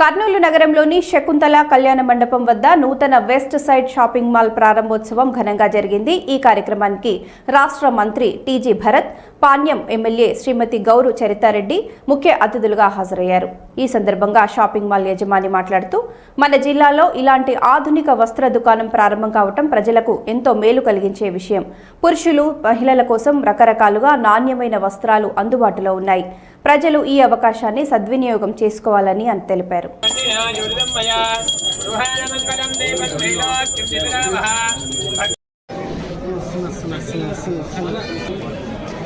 కర్నూలు నగరంలోని శకుంతల కళ్యాణ మండపం వద్ద నూతన వెస్ట్ సైడ్ షాపింగ్ మాల్ ప్రారంభోత్సవం ఘనంగా జరిగింది. ఈ కార్యక్రమానికి రాష్ట్ర మంత్రి టీజీ భరత్ పాణ్యం ఎమ్మెల్యే శ్రీమతి గౌరు చరితారెడ్డి ముఖ్య అతిథులుగా హాజరయ్యారు. ఈ సందర్భంగా షాపింగ్ మాల్ యజమాని మాట్లాడుతూ మన జిల్లాలో ఇలాంటి ఆధునిక వస్త్ర దుకాణం ప్రారంభం కావటం ప్రజలకు ఎంతో మేలు కలిగించే విషయం. పురుషులు మహిళల కోసం రకరకాలుగా నాణ్యమైన వస్త్రాలు అందుబాటులో ఉన్నాయి. ప్రజలు ఈ అవకాశాన్ని సద్వినియోగం చేసుకోవాలని అని తెలిపారు. మయా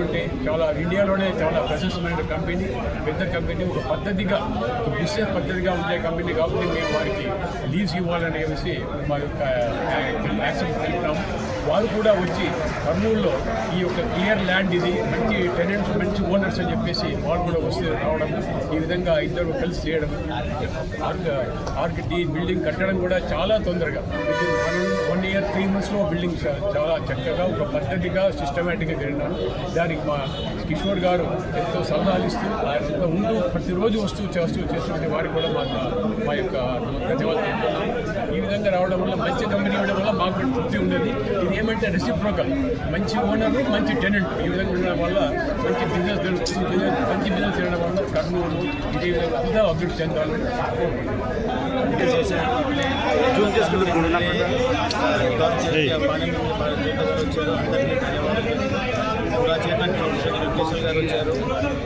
ఏమంటే చాలా ఇండియాలోనే చాలా ప్రశస్తమైన కంపెనీ పెద్ద కంపెనీ ఒక పద్ధతిగా ఒక బిజినెస్ పద్ధతిగా ఉండే కంపెనీ కాబట్టి మేము వారికి లీజ్ ఇవ్వాలని చెప్పేసి మా యొక్క యాక్సెప్ట్ తెలిపినాము వారు కూడా వచ్చి కర్నూలులో ఈ యొక్క క్లియర్ ల్యాండ్ ఇది మంచి టెనెంట్స్ మంచి ఓనర్స్ అని చెప్పేసి వాళ్ళు కూడా వస్తే రావడం ఈ విధంగా ఇద్దరు కలిసి చేయడం ఆర్కిటి బిల్డింగ్ కట్టడం కూడా చాలా తొందరగా. వన్ వన్ ఇయర్ త్రీ మంత్స్లో బిల్డింగ్ చాలా చక్కగా ఒక పద్ధతిగా సిస్టమేటిక్గా జరిగినాను దానికి మా కిషోర్ గారు ఎంతో సలహాలు ఇస్తూ ఆయన ముందు ప్రతిరోజు వస్తూ చేస్తూ చేస్తుంటే వారికి కూడా మాకు మా యొక్క ధన్యవాదాలు ఈ విధంగా రావడం వల్ల మంచి కంపెనీ ఇవ్వడం వల్ల మాకు తృప్తి ఉండేది. ఇది ఏమంటే రెసిప్రోకల్ మంచి ఓనర్ మంచి టెనెంట్ ఈ విధంగా ఉండడం వల్ల మంచి బిజినెస్ జరుగుతుంది. మంచి బిజినెస్ చేయడం వల్ల కర్నూలు ఇదే విధంగా అంతా అభివృద్ధి చెందాలని జూన్ అందరికీ ధన్యవాదాలు. గారు వచ్చారు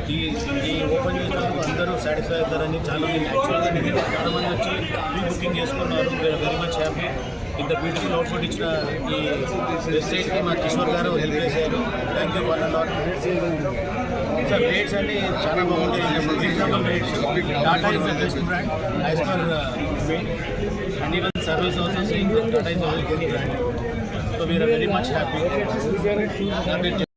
ఈ ఈ ఓపెన్ చేసినందుకు అందరూ సాటిస్ఫై అవుతారని చాలా మంది యాక్చువల్గా నేను చాలా మంది వచ్చి ప్రీ బుకింగ్ చేసుకున్నారు వీఆర్ వెరీ మచ్ హ్యాపీ ఇంత బ్యూటిఫుల్ అవుట్ఫిట్ ఇచ్చిన ఈ వెబ్సైట్కి మా కిషోర్ గారు హెల్ప్ చేశారు. Thank you one and all sir rates అంటే చాలా బాగుంటాయి. Reasonable rates Tata is the best brand as per and even service also saying Tata is also good brand so we're very much happy